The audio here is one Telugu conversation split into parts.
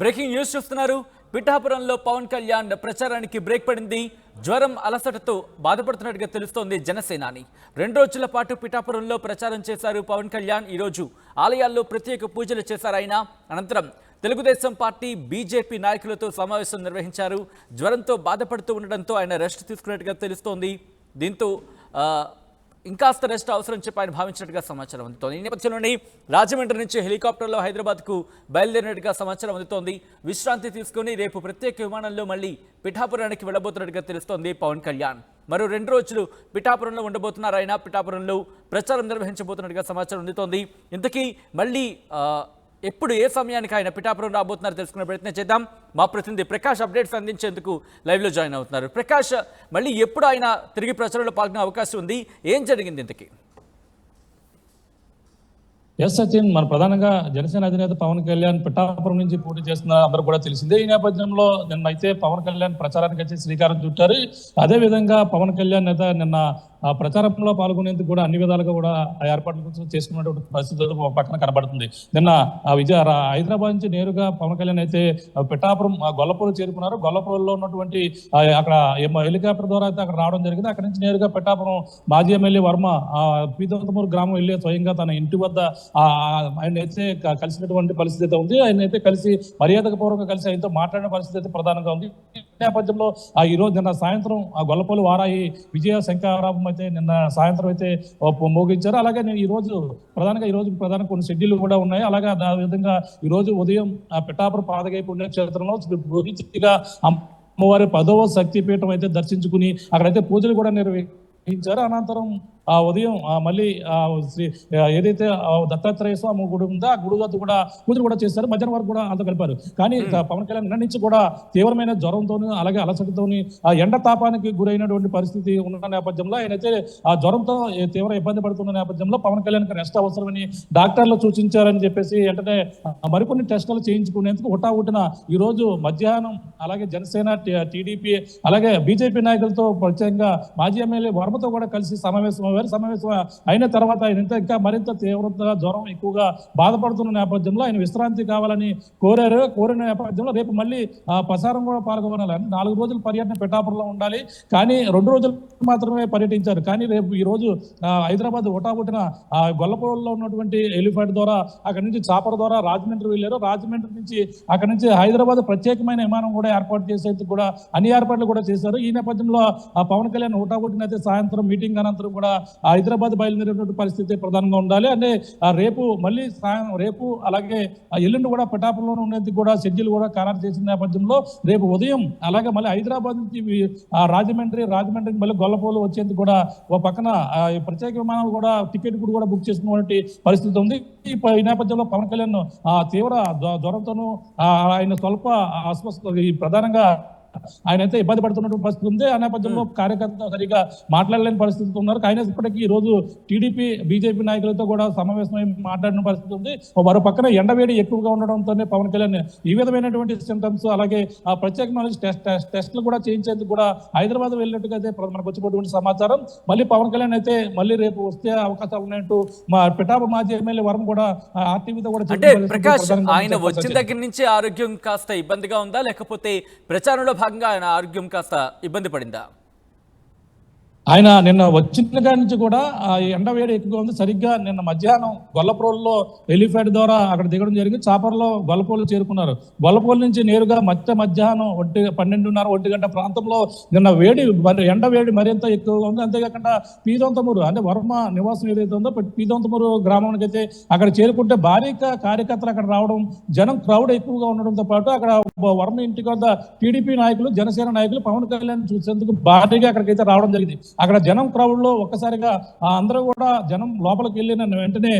బ్రేకింగ్ న్యూస్ చూస్తున్నారు. పిఠాపురంలో పవన్ కళ్యాణ్ ప్రచారానికి బ్రేక్ పడింది. జ్వరం అలసటతో బాధపడుతున్నట్టుగా తెలుస్తోంది జనసేనాని. రెండు రోజుల పాటు పిఠాపురంలో ప్రచారం చేశారు పవన్ కళ్యాణ్. ఈరోజు ఆలయాల్లో ప్రత్యేక పూజలు చేశారు ఆయన. అనంతరం తెలుగుదేశం పార్టీ బీజేపీ నాయకులతో సమావేశం నిర్వహించారు. జ్వరంతో బాధపడుతూ ఉండడంతో ఆయన రెస్ట్ తీసుకున్నట్టుగా తెలుస్తోంది. దీంతో ఇంకాస్త రెస్ట్ అవసరం చెప్పి ఆయన భావించినట్టుగా సమాచారం అందుతోంది. ఈ నేపథ్యంలోనే రాజమండ్రి నుంచి హెలికాప్టర్లో హైదరాబాద్కు బయలుదేరినట్టుగా సమాచారం అందుతోంది. విశ్రాంతి తీసుకుని రేపు ప్రత్యేక విమానంలో మళ్ళీ పిఠాపురానికి వెళ్ళబోతున్నట్టుగా తెలుస్తోంది పవన్ కళ్యాణ్. మరో రెండు రోజులు పిఠాపురంలో ఉండబోతున్నారు. ఆయన పిఠాపురంలో ప్రచారం నిర్వహించబోతున్నట్టుగా సమాచారం అందుతోంది. ఇంతకీ మళ్ళీ ఎప్పుడు ఏ సమయానికి ఆయన పిఠాపురం రాబోతున్నారు తెలుసుకునే ప్రయత్నం చేద్దాం. మా ప్రతినిధి ప్రకాష్ అప్డేట్స్ అందించేందుకు లైవ్లో జాయిన్ అవుతున్నారు. ప్రకాష్ మళ్ళీ ఎప్పుడు ఆయన తిరిగి ప్రచారంలో పాల్గొనే అవకాశం ఉంది? ఏం జరిగింది ఇంతకీ? ఎస్ సచిన్ మన ప్రధానంగా జనసేన అధినేత పవన్ కళ్యాణ్ పిఠాపురం నుంచి పోటీ చేస్తున్న అందరూ కూడా తెలిసిందే. ఈ నేపథ్యంలో నిన్న అయితే పవన్ కళ్యాణ్ ప్రచారానికి వచ్చి శ్రీకారం చుట్టారు. అదే విధంగా పవన్ కళ్యాణ్ నేత నిన్న ఆ ప్రచారంలో పాల్గొనేందుకు కూడా అన్ని విధాలుగా కూడా ఆ ఏర్పాట్ల కోసం చేసుకున్నటువంటి పరిస్థితులు ఒక పక్కన కనబడుతుంది. నిన్న ఆ విజయ హైదరాబాద్ నుంచి నేరుగా పవన్ కళ్యాణ్ అయితే పిఠాపురం గొల్లపూర్ చేరుకున్నారు. గొల్లపూర్లో ఉన్నటువంటి అక్కడ హెలికాప్టర్ ద్వారా అయితే అక్కడ రావడం జరిగింది. అక్కడ నుంచి నేరుగా పిఠాపురం మాజీ ఎమ్మెల్యే వర్మ ఆ పీతంతమూరు గ్రామం వెళ్ళే స్వయంగా తన ఇంటి వద్ద ఆయన అయితే కలిసినటువంటి పరిస్థితి అయితే ఉంది. ఆయన అయితే కలిసి మర్యాదపూర్వక కలిసి ఆయనతో మాట్లాడిన పరిస్థితి అయితే ప్రధానంగా ఉంది. నేపథ్యంలో ఆ ఈరోజు నిన్న సాయంత్రం ఆ గొల్లపల్లి వారాయి విజయ శంకరాభం అయితే నిన్న సాయంత్రం అయితే మోగించారు. అలాగే నేను ఈరోజు ప్రధానంగా ఈరోజు ప్రధాన కొన్ని షెడ్యూల్ కూడా ఉన్నాయి. అలాగే ఆ విధంగా ఈరోజు ఉదయం ఆ పిఠాపురం పాదగై పుణ్యక్షేత్రంలో భూమిగా అమ్మవారి పదవ శక్తిపీఠం అయితే దర్శించుకుని అక్కడైతే పూజలు కూడా నిర్వహించారు. అనంతరం ఆ ఉదయం ఆ మళ్ళీ ఆ శ్రీ ఏదైతే దత్తాత్రేయ స్వామి గుడి ఉందో ఆ గుడి వద్ద కూడా పూజలు కూడా చేశారు. మధ్యాహ్నం వరకు కూడా అంత కలిపారు కానీ పవన్ కళ్యాణ్ నిన్న నుంచి కూడా తీవ్రమైన జ్వరంతోని అలాగే అలసటతోని ఆ ఎండ తాపానికి గురైనటువంటి పరిస్థితి ఉన్న నేపథ్యంలో ఆయన అయితే ఆ జ్వరంతో తీవ్ర ఇబ్బంది పడుతున్న నేపథ్యంలో పవన్ కళ్యాణ్ రెస్ట్ అవసరమని డాక్టర్లు సూచించారని చెప్పేసి వెంటనే మరికొన్ని టెస్టులు చేయించుకునేందుకు హుటాహుటిన ఈ రోజు మధ్యాహ్నం అలాగే జనసేన టీడీపీ అలాగే బీజేపీ నాయకులతో ప్రత్యేకంగా మాజీ ఎమ్మెల్యే వర్మతో కూడా కలిసి సమావేశం అయ్యారు సమావేశం అయిన తర్వాత ఆయన ఇంత ఇంకా మరింత తీవ్రతగా జ్వరం ఎక్కువగా బాధపడుతున్న నేపథ్యంలో ఆయన విశ్రాంతి కావాలని కోరారు. కోరిన నేపథ్యంలో రేపు మళ్ళీ ఆ ప్రసారం కూడా పాల్గొనాలి. నాలుగు రోజులు పర్యటన పిఠాపురంలో ఉండాలి. కానీ రెండు రోజులు మాత్రమే పర్యటించారు. కానీ రేపు ఈ రోజు ఆ, హైదరాబాద్ హుటాహుటిన ఆ గొల్లపూడిలో ఉన్నటువంటి ఎలిఫెంట్ ద్వారా అక్కడి నుంచి చాపర్ ద్వారా రాజమండ్రి వెళ్ళారు. రాజమండ్రి నుంచి అక్కడి నుంచి హైదరాబాద్ ప్రత్యేకమైన విమానం కూడా ఏర్పాటు చేసేందుకు కూడా అన్ని ఏర్పాట్లు కూడా చేశారు. ఈ నేపథ్యంలో ఆ పవన్ కళ్యాణ్ హుటాహుటిన అయితే సాయంత్రం మీటింగ్ అనంతరం కూడా హైదరాబాద్ బయలుదేరేటువంటి పరిస్థితి ప్రధానంగా ఉండాలి. అంటే రేపు మళ్ళీ సాయం రేపు అలాగే ఎల్లుండి కూడా పిఠాపురంలో ఉండేందుకు కూడా షెడ్యూల్ కూడా ఖరారు చేసిన నేపథ్యంలో రేపు ఉదయం అలాగే మళ్ళీ హైదరాబాద్ నుంచి రాజమండ్రి రాజమండ్రి మళ్ళీ గొల్లపోలు వచ్చేందుకు కూడా ఓ పక్కన ప్రత్యేక విమానాలు కూడా టికెట్ కూడా కూడా బుక్ చేసుకున్నటువంటి పరిస్థితి ఉంది. ఈ ప- ఈ నేపథ్యంలో పవన్ కళ్యాణ్ ఆ తీవ్ర జ్వరంతోనూ ఆయన స్వల్ప అస్వస్థ ఈ ప్రధానంగా ఆయన అయితే ఇబ్బంది పడుతున్నటువంటి పరిస్థితి ఉంది. ఆ నేపథ్యంలో కార్యకర్త సరిగా మాట్లాడలేని పరిస్థితి ఉన్నారు. ఆయన ఇప్పటికీ ఈ రోజు టీడీపీ బీజేపీ నాయకులతో కూడా సమావేశమై మాట్లాడిన పరిస్థితి ఉంది. మరో పక్కన ఎండవేడి ఎక్కువగా ఉండడంతోనే పవన్ కళ్యాణ్ ఈ విధమైనటువంటి సింటమ్స్ అలాగే ఆ ప్రత్యేక నాలెడ్జ్ టెస్ట్ టెస్ట్ టెస్ట్లు కూడా చేయించేందుకు కూడా హైదరాబాద్ వెళ్ళినట్టుగా అయితే మనకు వచ్చినటువంటి సమాచారం. మళ్ళీ పవన్ కళ్యాణ్ అయితే మళ్ళీ రేపు వస్తే అవకాశాలు ఉన్నాయంటూ మా పిఠాపు మాజీ ఎమ్మెల్యే వరం కూడా ఆర్టీవీతో కూడా అంటే ప్రకాష్ ఆయన. వచ్చిన దగ్గర నుంచి ఆరోగ్యం కాస్త ఇబ్బందిగా ఉందా? లేకపోతే ప్రచారంలో భాగంగా ఆయన ఆరోగ్యం కాస్త ఇబ్బంది పడిందా? ఆయన నిన్న వచ్చిన కాడి నుంచి కూడా ఆ ఎండ వేడి ఎక్కువగా ఉంది. సరిగ్గా నిన్న మధ్యాహ్నం గొల్లప్రోల్లో ఎలిఫైడ్ ద్వారా అక్కడ దిగడం జరిగింది. చాపర్లో గొల్లపోలు చేరుకున్నారు. గొల్లపోలు నుంచి నేరుగా మధ్య మధ్యాహ్నం ఒంటి పన్నెండున్నర ఒంటి గంట ప్రాంతంలో నిన్న వేడి మరి ఎండ వేడి మరింత ఎక్కువగా ఉంది. అంతేకాకుండా పీదొంతమూరు అంటే వర్మ నివాసం ఏదైతే ఉందో పీదొంతమూరు గ్రామానికి అయితే అక్కడ చేరుకుంటే భారీగా కార్యకర్తలు అక్కడ రావడం జనం క్రౌడ్ ఎక్కువగా ఉండడంతో పాటు అక్కడ వర్మ ఇంటికి వద్ద టీడీపీ నాయకులు జనసేన నాయకులు పవన్ కళ్యాణ్ చూసేందుకు భారీగా అక్కడికైతే రావడం జరిగింది. అక్కడ జనం క్రౌడ్లో ఒక్కసారిగా అందరూ కూడా జనం లోపలికి వెళ్ళిన వెంటనే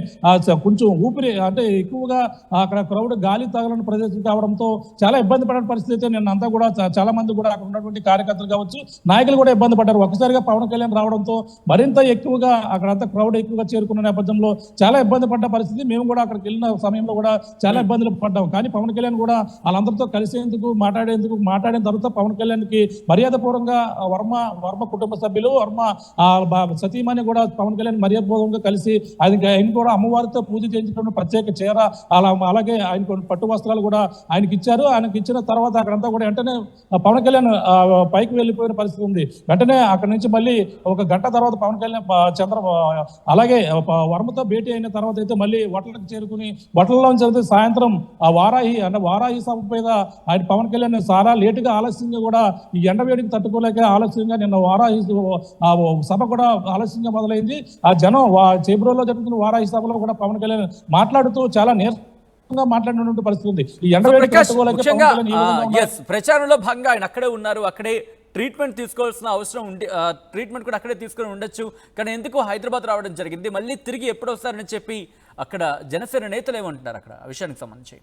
కొంచెం ఊపిరి అంటే ఎక్కువగా అక్కడ క్రౌడ్ గాలి తగలని ప్రదేశం కావడంతో చాలా ఇబ్బంది పడిన పరిస్థితి అయితే నిన్న అంతా కూడా చాలా మంది కూడా అక్కడ ఉన్నటువంటి కార్యకర్తలు కావచ్చు నాయకులు కూడా ఇబ్బంది పడ్డారు. ఒక్కసారిగా పవన్ కళ్యాణ్ రావడంతో మరింత ఎక్కువగా అక్కడంతా క్రౌడ్ ఎక్కువగా చేరుకున్న నేపథ్యంలో చాలా ఇబ్బంది పడ్డ పరిస్థితి. మేము కూడా అక్కడికి వెళ్ళిన సమయంలో కూడా చాలా ఇబ్బందులు పడ్డాం. కానీ పవన్ కళ్యాణ్ కూడా వాళ్ళందరితో కలిసేందుకు మాట్లాడేందుకు మాట్లాడిన తర్వాత పవన్ కళ్యాణ్కి మర్యాదపూర్వకంగా వర్మ వర్మ కుటుంబ సభ్యులు వర్మ ఆ సతీమణి కూడా పవన్ కళ్యాణ్ మర్యాదపూర్వకంగా కలిసి ఆయన ఆయన కూడా అమ్మవారితో పూజ చేయించడం ప్రత్యేక చీర అలా అలాగే ఆయన కొన్ని పట్టు వస్త్రాలు కూడా ఆయనకి ఇచ్చారు. ఆయనకి ఇచ్చిన తర్వాత అక్కడంతా కూడా వెంటనే పవన్ కళ్యాణ్ పైకి వెళ్ళిపోయిన పరిస్థితి ఉంది. వెంటనే అక్కడ నుంచి మళ్ళీ ఒక గంట తర్వాత పవన్ కళ్యాణ్ చంద్ర అలాగే వర్మతో భేటీ అయిన తర్వాత అయితే మళ్ళీ వటలకు చేరుకుని వటలలో అయితే సాయంత్రం ఆ వారాహి అంటే వారాహి సభ మీద ఆయన పవన్ కళ్యాణ్ చాలా లేటుగా ఆలస్యంగా కూడా ఈ ఎండ వేడికి తట్టుకోలేక ఆలస్యంగా నిన్న వారాహి సభ కూడా ఆలస్యంగా మొదలైంది. ఆ జనం చేబ్రోలో జరుగుతున్న వారాహి సభలో కూడా పవన్ కళ్యాణ్ మాట్లాడుతూ చాలా నీరసంగా మాట్లాడినటువంటి పరిస్థితి ఉంది. ఈ ఎండ వేడికి ప్రచారంలో భాగంగా ఆయన అక్కడే ఉన్నారు. అక్కడే ట్రీట్మెంట్ తీసుకోవాల్సిన అవసరం ఉండి ట్రీట్మెంట్ కూడా అక్కడే తీసుకొని ఉండొచ్చు. కానీ ఎందుకు హైదరాబాద్ రావడం జరిగింది? మళ్ళీ తిరిగి ఎప్పుడు వస్తారని చెప్పి అక్కడ జనసేన నేతలు ఏమంటున్నారు అక్కడ? ఆ విషయానికి సంబంధించి.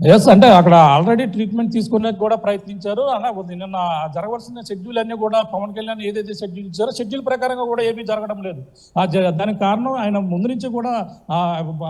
ఎస్ అంటే అక్కడ ఆల్రెడీ ట్రీట్మెంట్ తీసుకునేకి కూడా ప్రయత్నించారు. అలా ఉంది. నిన్న జరగవలసిన షెడ్యూల్ అన్నీ కూడా పవన్ కళ్యాణ్ ఏదైతే షెడ్యూల్ ఇచ్చారో షెడ్యూల్ ప్రకారంగా కూడా ఏమీ జరగడం లేదు. దానికి కారణం ఆయన ముందు నుంచి కూడా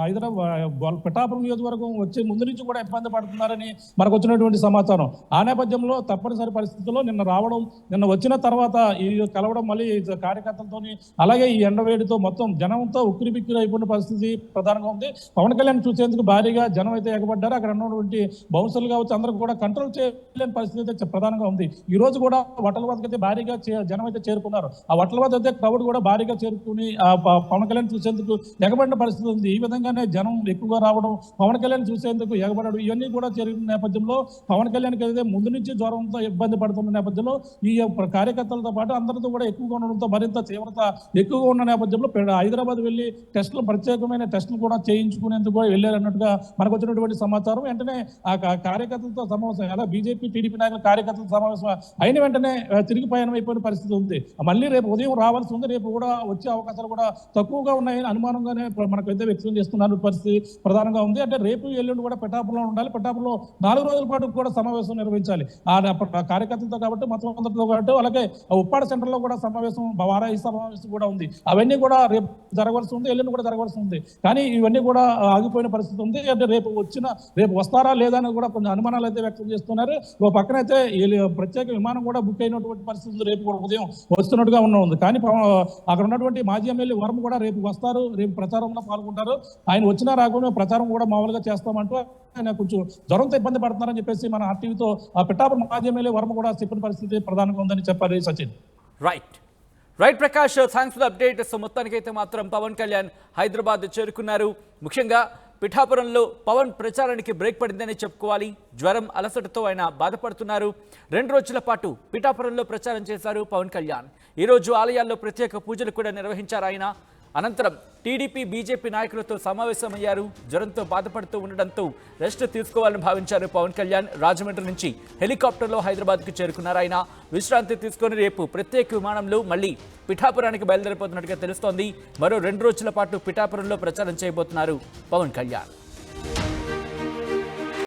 హైదరాబాద్ పిఠాపురం నియోజకవర్గం వచ్చే ముందు నుంచి కూడా ఇబ్బంది పడుతున్నారని మనకు వచ్చినటువంటి సమాచారం. ఆ నేపథ్యంలో తప్పనిసరి పరిస్థితుల్లో నిన్న రావడం నిన్న వచ్చిన తర్వాత ఈ కలవడం మళ్ళీ కార్యకర్తలతోని అలాగే ఈ ఎండవేడితో మొత్తం జనంతో ఉక్కిరి బిక్కిరి అయిపోయిన పరిస్థితి ప్రధానంగా ఉంది. పవన్ కళ్యాణ్ చూసేందుకు భారీగా జనం అయితే ఎగబడ్డారు. అక్కడ ఉన్నటువంటి బౌన్సర్లు కావచ్చు అందరూ కూడా కంట్రోల్ చేయలేని పరిస్థితి అయితే ప్రధానంగా ఉంది. ఈ రోజు కూడా వటల వద్దకు అయితే భారీగా చే- జనం అయితే చేరుకున్నారు. ఆ వటల వద్ద అయితే క్రౌడ్ కూడా భారీగా చేరుకుని ఆ పవన్ కళ్యాణ్ చూసేందుకు ఎగబడిన పరిస్థితి ఉంది. ఈ విధంగానే జనం ఎక్కువగా రావడం పవన్ కళ్యాణ్ చూసేందుకు ఎగబడడం ఇవన్నీ కూడా జరిగిన నేపథ్యంలో పవన్ కళ్యాణ్కి అయితే ముందు నుంచి జ్వరంతో ఇబ్బంది పడుతున్న నేపథ్యంలో ఈ యొక్క కార్యకర్తలతో పాటు అందరితో కూడా ఎక్కువగా ఉండడంతో మరింత తీవ్రత ఎక్కువగా ఉన్న నేపథ్యంలో హైదరాబాద్ వెళ్ళి టెస్టులు ప్రత్యేకమైన టెస్టులు కూడా చేయించుకునేందుకు వెళ్ళారన్నట్టుగా మనకు వచ్చినటువంటి సమాచారం. వెంటనే ఆ కార్యకర్తలతో సమావేశం అలా బీజేపీ టీడీపీ నాయకుల కార్యకర్తల సమావేశం అయిన వెంటనే తిరిగి పయనం అయిపోయిన పరిస్థితి ఉంది. మళ్ళీ రేపు ఉదయం రావాల్సి ఉంది. రేపు కూడా వచ్చే అవకాశాలు కూడా తక్కువగా ఉన్నాయని అనుమానంగానే మనకు మనకైతే వ్యక్తం చేస్తున్నారు పరిస్థితి ప్రధానంగా ఉంది. అంటే రేపు ఎల్లుండి కూడా పిఠాపురంలో ఉండాలి. పిఠాపురంలో నాలుగు రోజుల పాటు కూడా సమావేశం నిర్వహించాలి. ఆ కార్యకర్తలతో కాబట్టి మొత్తం అందరితో కాబట్టి అలాగే ఉప్పాడ సెంటర్లో కూడా సమావేశం వారాయి సమావేశం కూడా ఉంది. అవన్నీ కూడా రేపు జరగవలసి ఉంది. ఎల్లుండి కూడా జరగవలసి ఉంది. కానీ ఇవన్నీ కూడా ఆగిపోయిన పరిస్థితి ఉంది. అంటే రేపు వచ్చిన రేపు వస్తా లేదా అని కూడా కొంచెం అనుమానాలు అయితే వ్యక్తం చేస్తున్నారు. ఓ పక్కన అయితే ప్రత్యేక విమానం కూడా బుక్ అయినటువంటి పరిస్థితి రేపు కూడా ఉదయం వస్తున్నట్టుగా ఉన్నది ఉంది. కానీ అక్కడ ఉన్నటువంటి మాజీ ఎమ్మెల్యే వర్మ కూడా రేపు వస్తారు. రేపు ప్రచారంలో పాల్గొంటారు. ఆయన వచ్చినా రాకుండా ప్రచారం కూడా మామూలుగా చేస్తామంటూ ఆయన కొంచెం జ్వరంతో ఇబ్బంది పడుతున్నారని చెప్పేసి మన ఆర్టీవీతో ఆ పిఠాపురం మాజీ ఎమ్మెల్యే వర్మ కూడా చెప్పిన పరిస్థితి ప్రధానంగా ఉందని చెప్పారు Sachin. Right right Prakash thanks for update so మొత్తానికైతే మాత్రం పవన్ కళ్యాణ్ హైదరాబాద్ చేరుకున్నారు. ముఖ్యంగా పిఠాపురంలో పవన్ ప్రచారానికి బ్రేక్ పడిందని చెప్పుకోవాలి. జ్వరం అలసటతో ఆయన బాధపడుతున్నారు. రెండు రోజుల పాటు పిఠాపురంలో ప్రచారం చేశారు పవన్ కళ్యాణ్. ఈరోజు ఆలయాల్లో ప్రత్యేక పూజలు కూడా నిర్వహించారు ఆయన. అనంతరం టీడీపీ బీజేపీ నాయకులతో సమావేశమయ్యారు. జ్వరంతో బాధపడుతూ ఉండడంతో రెస్ట్ తీసుకోవాలని భావించారు పవన్ కళ్యాణ్. రాజమండ్రి నుంచి హెలికాప్టర్లో హైదరాబాద్కు చేరుకున్నారు ఆయన. విశ్రాంతి తీసుకొని రేపు ప్రత్యేక విమానంలో మళ్ళీ పిఠాపురానికి బయలుదేరిపోతున్నట్టుగా తెలుస్తోంది. మరో రెండు రోజుల పాటు పిఠాపురంలో ప్రచారం చేయబోతున్నారు పవన్ కళ్యాణ్.